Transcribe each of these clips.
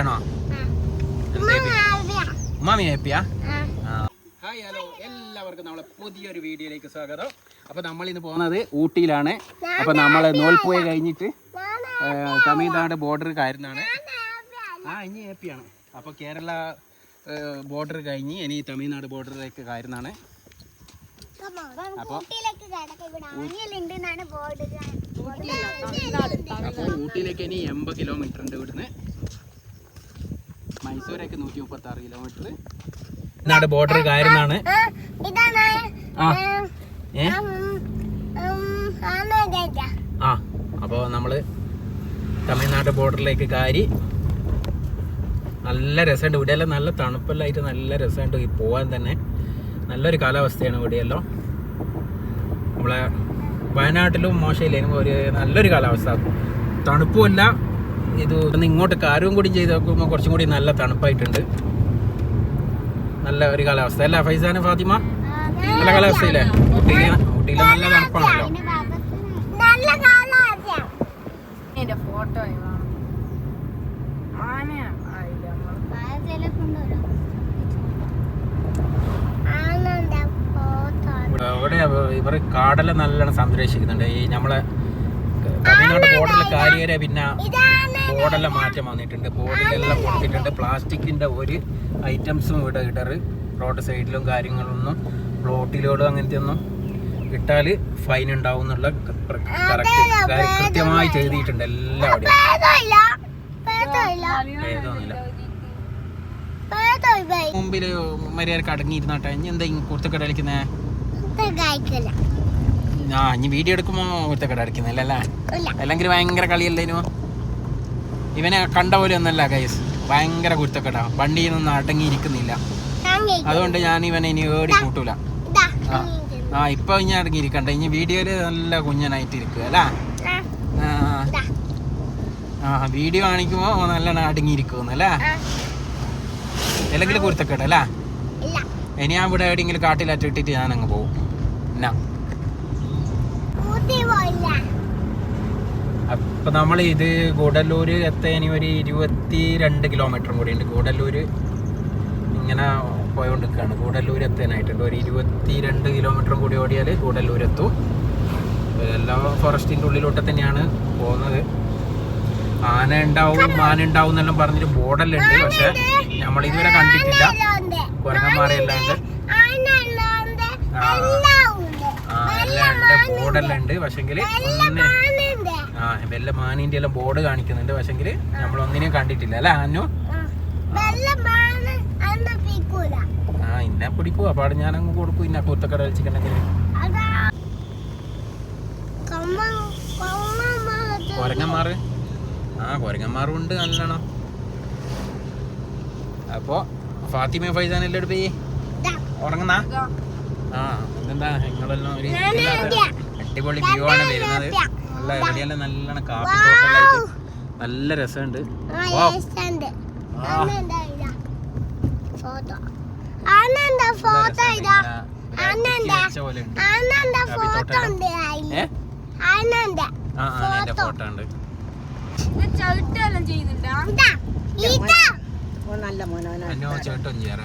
ആണോ ഉമ്മാമി ഹാപ്പിയാ. Hi hello. എല്ലാവർക്കും നമ്മളെ പുതിയൊരു വീഡിയോയിലേക്ക് സ്വാഗതം. അപ്പോൾ നമ്മൾ ഇന്ന് പോകുന്നത് ഊട്ടിയിലാണ്. അപ്പോൾ നമ്മൾ നോൽപ്പോയ കഴിഞ്ഞിട്ട് തമിഴ്നാട് ബോർഡർ കയറുന്നതാണ് ആ ഇനി ഹാപ്പിയാണ്. അപ്പോൾ കേരള ബോർഡർ കഴിഞ്ഞ് ഇനി തമിഴ്നാട് ബോർഡറിലേക്ക് കയറുന്നതാണ് അപ്പോൾ അപ്പോൾ ഊട്ടിയിലേക്ക് ഇനി എൺപത് കിലോമീറ്റർ ഉണ്ട് ഇവിടുന്ന്. മൈസൂരേക്ക് നൂറ്റി മുപ്പത്തി ആറ് കിലോമീറ്റർ നാട് ബോർഡർ കയറുന്നതാണ് ആ. നമ്മൾ അപ്പോൾ നമ്മൾ തമിഴ്നാട് ബോർഡറിലേക്ക് കാരി. നല്ല രസമുണ്ട്. ഇവിടെയെല്ലാം നല്ല തണുപ്പെല്ലായിട്ട് നല്ല രസമുണ്ട് ഈ പോകാൻ തന്നെ. നല്ലൊരു കാലാവസ്ഥയാണ് ഇവിടെയെല്ലാം. നമ്മളെ വയനാട്ടിലും മോശമില്ല ഒരു നല്ലൊരു കാലാവസ്ഥ. തണുപ്പുമല്ല ഇത് ഒന്ന് ഇങ്ങോട്ട് കാര്യവും കൂടി ചെയ്ത് നോക്കുമ്പോൾ കുറച്ചും കൂടി നല്ല തണുപ്പായിട്ടുണ്ട്. നല്ല ഒരു കാലാവസ്ഥ. അല്ല ഫൈസാന ഫാത്തിമ? നല്ല കാലാവസ്ഥയില്ലേ? ഊട്ടിയിൽ ഊട്ടിയിൽ നല്ല തണുപ്പാണല്ലോ. ഫോട്ടോ ഇവിടെ ഇവർ കാടെല്ലാം നല്ലോണം സംരക്ഷിക്കുന്നുണ്ട്. ഈ നമ്മളെ തമിഴ്നാട് ബോർഡറിൽ കാര്യേരെ പിന്നെ ബോർഡെല്ലാം മാറ്റം വന്നിട്ടുണ്ട്. ബോർഡിലെല്ലാം കൊടുത്തിട്ടുണ്ട്. പ്ലാസ്റ്റിക്കിന്റെ ഒരു ഐറ്റംസും ഇവിടെ ഇടറ്. റോഡ് സൈഡിലും കാര്യങ്ങളൊന്നും പ്ലോട്ടിലോടും അങ്ങനത്തെ ഒന്നും ഇട്ടാൽ ഫൈൻ ഉണ്ടാവും എന്നുള്ള കറക്റ്റ് കൃത്യമായി ചെയ്തിട്ടുണ്ട്. എല്ലാം അവിടെ. മുമ്പിൽ മര്യാദയ്ക്ക് അടങ്ങിയിരുന്നാട്ടെ. ഇനി എന്താ കുർത്തക്കട കളിക്കുന്നേ? ആ ഇനി വീഡിയോ എടുക്കുമ്പോ കട അടിക്കുന്നില്ല അല്ലേ അല്ലെങ്കിൽ ഭയങ്കര കളിയല്ലേനു ഇവനെ കണ്ട പോലെ ഒന്നല്ല കൈസ് ഭയങ്കര കുരുത്തക്കട. വണ്ടിയിൽ നിന്ന് അടങ്ങിയിരിക്കുന്നില്ല അതുകൊണ്ട് ഞാൻ ഇവനെ ഇനി ഏടി കൂട്ടൂല. ആ. ഇപ്പൊ ഇനി അടങ്ങിയിരിക്കണ്ട. ഇനി വീഡിയോയിൽ നല്ല കുഞ്ഞനായിട്ട് ഇരിക്കുക അല്ലേ? ആ വീഡിയോ കാണിക്കുമ്പോ നല്ല അടങ്ങിയിരിക്കുമെന്നല്ലേ അല്ലെങ്കിൽ കുരുത്തക്കട അല്ലേ? ഇനി ഞാൻ ഇവിടെ എവിടെയെങ്കിലും കാട്ടിലാറ്റിട്ടിട്ട് ഞാൻ അങ്ങ് പോകും എന്നാ. അപ്പൊ നമ്മൾ ഇത് ഗൂഡല്ലൂര് എത്തേനി ഒരു ഇരുപത്തി രണ്ട് കിലോമീറ്ററും കൂടി ഉണ്ട്. ഗൂഡല്ലൂര് ഇങ്ങനെ പോയോണ്ടിരിക്കുകയാണ് ഗൂഡല്ലൂർ എത്താനായിട്ടുണ്ട്. ഒരു ഇരുപത്തി രണ്ട് കിലോമീറ്ററും കൂടി ഓടിയാൽ ഗൂഡല്ലൂർ എത്തും. എല്ലാ ഫോറസ്റ്റിന്റെ ഉള്ളിലോട്ട് തന്നെയാണ് പോകുന്നത്. ആന ഉണ്ടാവും മാന ഉണ്ടാവും എന്നെല്ലാം പറഞ്ഞിട്ട് ബോർഡെല്ലാം ഉണ്ട്. പക്ഷെ നമ്മൾ ഇതുവരെ കണ്ടിട്ടില്ല. കുരങ്ങന്മാരെ ഉണ്ട്. ആ. ഉണ്ട് ബോർഡെല്ലാം ഉണ്ട്. പക്ഷെങ്കിൽ ഒന്ന് ആ വെല്ല മാനിന്റെ എല്ലാം ബോർഡ് കാണിക്കുന്നുണ്ട്. പക്ഷെങ്കിൽ നമ്മൾ ഒന്നിനെയും കണ്ടിട്ടില്ല. അല്ലേ അന്നു ആ ഇന്നെ പിടിക്കൂ. അപ്പാട് ഞാൻ അങ്ങ് കൊടുക്കും. ഇന്ന കൂത്തക്കട കളിച്ചിട്ടുണ്ടെങ്കിൽ കൊരങ്ങന്മാറ്? ആ കൊരങ്ങന്മാറും ഉണ്ട് നല്ലോണം. അപ്പോ ഫാത്തിമ ഫൈസാൻ എല്ലാം എടുപ്പേ ഉറങ്ങുന്ന? ആ എന്താ നിങ്ങളെല്ലാം ഒരു അടിപൊളി വ്യൂ ആണ് വരുന്നത്. നല്ല എവിടെയല്ല നല്ലോണം കാപ്പി നല്ല രസമുണ്ട്. ഫോട്ടോ. ഉണ്ട്. ആനന്ദ കാപ്പി ഫോട്ടോ ഉണ്ട് ഏ? ആനന്ദ ആ ആ എന്റെ ഫോട്ടോ. ഉണ്ട്. ഇത് ചവിട്ടെല്ലാം ചെയ്യുന്നുണ്ടാ ഇതാ. ഇതാ. നല്ല എന്നോ ചേട്ടൻ ചെയ്യാറേ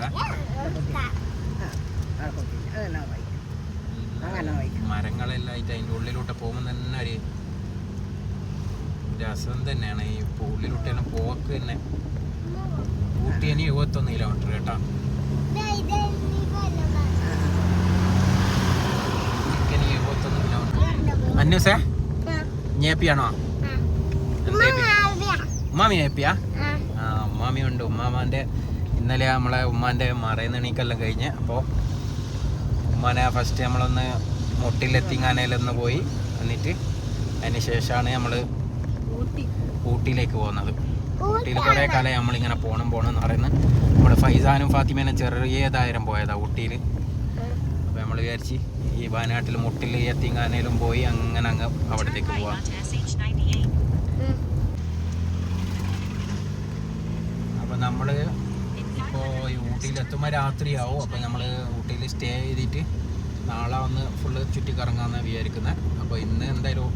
മരങ്ങളെല്ലാം ആയിട്ട് അതിന്റെ ഉള്ളിലോട്ട് പോകുമ്പോൾ തന്നെ ഒരു രസം തന്നെയാണ്. ഈ ഉള്ളിലോട്ടെല്ലാം പോക്ക് തന്നെ. ഊട്ടി തന്നെ എഴുപത്തൊന്ന് കിലോമീറ്റർ കേട്ടോ എഴുപത്തൊന്ന് കിലോമീറ്റർ അന്യൂസേ ഞേപ്പിയാണോ? ഉമ്മാമി ഞേപ്പിയാ? ആ. ഉമ്മാമി ഉണ്ട് ഉമ്മാമാന്റെ ഇന്നലെ നമ്മളെ ഉമ്മാന്റെ മറയുന്നണീക്കെല്ലാം കഴിഞ്ഞ്. അപ്പോൾ ഉമ്മാനെ ഫസ്റ്റ് നമ്മളൊന്ന് മുട്ടിലെത്തിങ്ങാനയിലൊന്ന് പോയി. എന്നിട്ട് അതിന് ശേഷമാണ് നമ്മൾ ഊട്ടി. ഊട്ടിയിലേക്ക് പോകുന്നത്. ഊട്ടിയിൽ കുറേ കാലം നമ്മളിങ്ങനെ പോകണം പോകണം എന്ന് പറയുന്നത്. നമ്മുടെ ഫൈസാനും ഫാത്തിമേനെ ചെറിയതായിരം പോയതാ ഊട്ടിയിൽ അപ്പോൾ നമ്മൾ വിചാരിച്ച് ഈ വയനാട്ടിൽ മുട്ടിൽ എത്തിങ്ങാനയിലും പോയി അങ്ങനെ അങ്ങ് അവിടത്തേക്ക് പോവാം. അപ്പോൾ നമ്മൾ ഇപ്പോൾ ഈ ഊട്ടിയിൽ എത്തുമ്പോൾ രാത്രിയാവും. അപ്പോൾ നമ്മൾ ഊട്ടിയിൽ സ്റ്റേ ചെയ്തിട്ട് നാളെ ഒന്ന് ഫുള്ള് ചുറ്റിക്കറങ്ങാമെന്ന് വിചാരിക്കുന്നത് അപ്പോൾ ഇന്ന് എന്തായാലും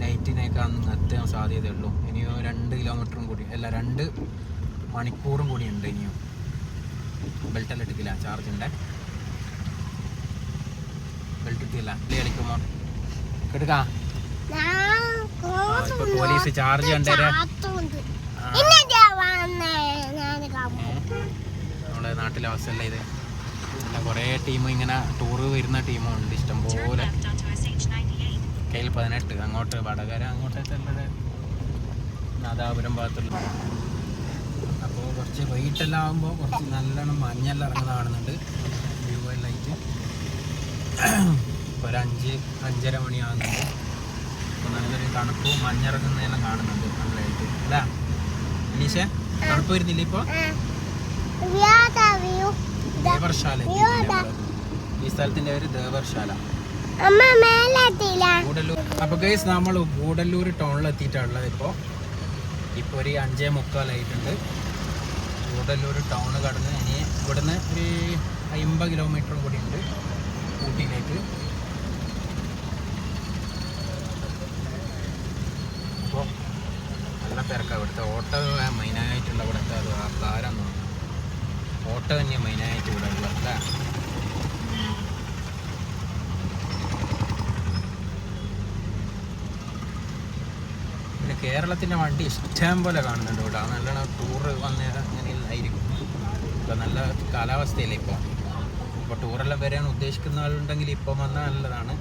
നൈറ്റിനേക്ക് അന്ന് എത്താൻ സാധ്യതയുള്ളൂ. ഇനിയോ രണ്ട് കിലോമീറ്ററും കൂടി അല്ല രണ്ട് മണിക്കൂറും കൂടി ഉണ്ട് ഇനിയും. ബെൽറ്റെല്ലാം എടുക്കില്ല ചാർജിന്റെ ബെൽറ്റ് ഇട്ടില്ല ഇല്ലേ കളിക്കുമോ എടുക്കാ? ഇപ്പൊ പോലീസ് ചാർജ് കണ്ടേരെ. നമ്മുടെ നാട്ടിലെ അവസ്ഥയല്ല ഇത്? കുറേ ടീം ഇങ്ങനെ ടൂറ് വരുന്ന ടീമും ഉണ്ട് ഇഷ്ടംപോലെ. കയ്യിൽ പതിനെട്ട്. അങ്ങോട്ട് വടകര അങ്ങോട്ട് ഉള്ളത് നാദാപുരം ഭാഗത്തുള്ള അപ്പോൾ കുറച്ച് വൈകിട്ടെല്ലാം ആകുമ്പോൾ കുറച്ച് നല്ലോണം മഞ്ഞെല്ലാം ഇറങ്ങുന്ന കാണുന്നുണ്ട്. വ്യൂ എല്ലാം ആയിട്ട് ഒരു അഞ്ച് അഞ്ചര മണിയാകുന്നുണ്ട്. അപ്പോൾ നല്ലൊരു തണുപ്പും മഞ്ഞിറങ്ങുന്നതെല്ലാം കാണുന്നുണ്ട് നല്ലതായിട്ട് അല്ല? അനീഷേ തണുപ്പ് വരുന്നില്ല ഇപ്പൊ? ദേവർശാല ഈ സ്ഥലത്തിന്റെ പേര് ദേവർശാല. ഗൂഡല്ലൂർ. അപ്പൊ ഗൈസ് നമ്മൾ ഗൂഡല്ലൂർ ടൗണിൽ എത്തിയിട്ടുള്ളത് ഇപ്പോൾ ഇപ്പൊ. ഒരു അഞ്ചേ മുക്കാലായിട്ടുണ്ട്. ഗൂഡല്ലൂർ ടൗണ് കടന്ന് ഇനി ഇവിടുന്ന് ഒരു അമ്പത് കിലോമീറ്റർ കൂടി ഉണ്ട് ഊട്ടിയിലേക്ക്. അപ്പോൾ നല്ല തിരക്കാണ് ഇവിടുത്തെ ഓട്ടോ മെയിനായിട്ടുള്ള ഇവിടുത്തെ അത് ആ കാരം തോന്നുന്നു ഓട്ടോ തന്നെ മെയിനായിട്ട് ഇവിടെ ഉള്ളത് അല്ലേ പിന്നെ കേരളത്തിന്റെ വണ്ടി ഇഷ്ടം പോലെ കാണുന്നുണ്ട് ഇവിടെ നല്ലോണം ടൂറ് വന്ന അങ്ങനെ ഇപ്പം നല്ല കാലാവസ്ഥയല്ലേ ഇപ്പോൾ ഇപ്പോൾ ടൂറെല്ലാം വരാൻ ഉദ്ദേശിക്കുന്ന ആളുണ്ടെങ്കിൽ ഇപ്പം വന്നാൽ നല്ലതാണ്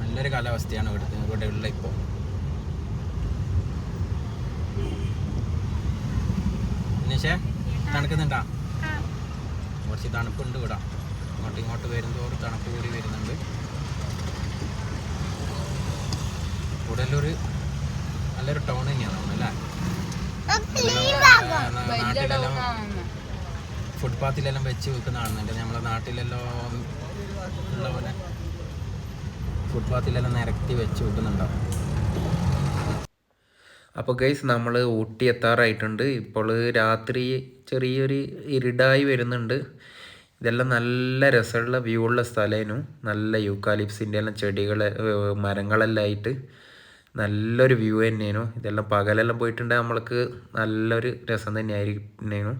നല്ലൊരു കാലാവസ്ഥയാണ് ഇവിടുത്തെ ഇവിടെ ഉള്ള ഇപ്പോൾ എന്നുവെച്ചേ തണുക്കുന്നുണ്ടാ? കുറച്ച് തണുപ്പുണ്ട് ഇവിടെ. അങ്ങോട്ട് ഇങ്ങോട്ട് വരുന്നതോറും തണുപ്പ് കൂടി വരുന്നുണ്ട്. കൂടുതലൊരു നല്ലൊരു ടൗൺ തന്നെയാണ് അല്ലേ? നാട്ടിലെല്ലാം ഫുട്പാത്തിലെല്ലാം വെച്ച് വെക്കുന്ന കാണുന്നുണ്ട് നമ്മളെ നാട്ടിലെല്ലാം ഉള്ള പോലെ ഫുട്പാത്തിലെല്ലാം നിരത്തി വെച്ച് വെക്കുന്നുണ്ടാവും അപ്പോൾ ഗൈസ് നമ്മൾ ഊട്ടി എത്താറായിട്ടുണ്ട് ഇപ്പോൾ രാത്രി ചെറിയൊരു ഇരുടായി വരുന്നുണ്ട്. ഇതെല്ലാം നല്ല രസമുള്ള വ്യൂ ഉള്ള സ്ഥലമായിരുന്നു നല്ല യൂക്കാലിപ്സിന്റെ എല്ലാം ചെടികൾ മരങ്ങളെല്ലാം ആയിട്ട് നല്ലൊരു വ്യൂ തന്നെയായിരുന്നു. ഇതെല്ലാം പകലെല്ലാം പോയിട്ടുണ്ടെങ്കിൽ നമ്മൾക്ക് നല്ലൊരു രസം തന്നെയായിരുന്നു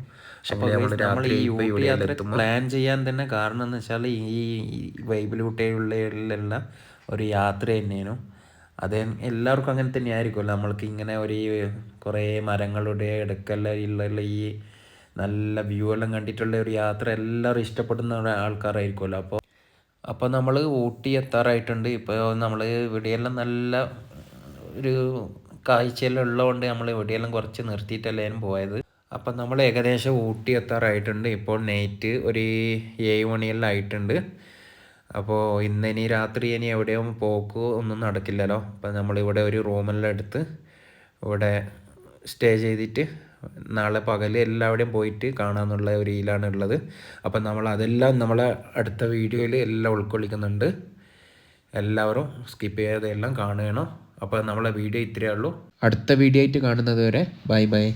പ്ലാൻ ചെയ്യാൻ തന്നെ കാരണം എന്ന് വെച്ചാൽ ഈ വൈബിലൂട്ടിയുള്ള ഒരു യാത്ര തന്നെയായിരുന്നു. അത് എല്ലാവർക്കും അങ്ങനെ തന്നെ ആയിരിക്കുമല്ലോ നമ്മൾക്ക് ഇങ്ങനെ ഒരു കുറേ മരങ്ങളുടെ ഇടയ്ക്കെല്ലാം ഈ നല്ല വ്യൂ എല്ലാം കണ്ടിട്ടുള്ള ഒരു യാത്ര എല്ലാവരും ഇഷ്ടപ്പെടുന്ന ആൾക്കാരായിരിക്കുമല്ലോ. അപ്പോൾ അപ്പോൾ നമ്മൾ ഊട്ടി എത്താറായിട്ടുണ്ട്. ഇപ്പോൾ നമ്മൾ ഇവിടെയെല്ലാം നല്ല ഒരു കാഴ്ചയെല്ലാം ഉള്ളതുകൊണ്ട് നമ്മൾ ഇവിടെയെല്ലാം കുറച്ച് നിർത്തിയിട്ടല്ലേനും പോയത്. അപ്പം നമ്മൾ ഏകദേശം ഊട്ടി എത്താറായിട്ടുണ്ട്. ഇപ്പോൾ നൈറ്റ് ഒരു ഏഴ് മണിയെല്ലാം ആയിട്ടുണ്ട്. അപ്പോൾ ഇന്ന് ഇനി രാത്രി ഇനി എവിടെയും പോക്ക് ഒന്നും നടക്കില്ലല്ലോ. അപ്പം നമ്മളിവിടെ ഒരു റൂമെല്ലാം എടുത്ത് ഇവിടെ സ്റ്റേ ചെയ്തിട്ട് നാളെ പകൽ എല്ലാവിടെയും പോയിട്ട് കാണാമെന്നുള്ള ഒരു ഇതിലാണ് ഉള്ളത്. അപ്പം നമ്മൾ അതെല്ലാം നമ്മളെ അടുത്ത വീഡിയോയിൽ എല്ലാം ഉൾക്കൊള്ളിക്കുന്നുണ്ട്. എല്ലാവരും സ്കിപ്പ് ചെയ്യാതെ എല്ലാം കാണണം അപ്പോൾ നമ്മളെ വീഡിയോ ഇത്രയേ ഉള്ളൂ. അടുത്ത വീഡിയോ ആയിട്ട് കാണുന്നത് വരെ ബൈ ബൈ.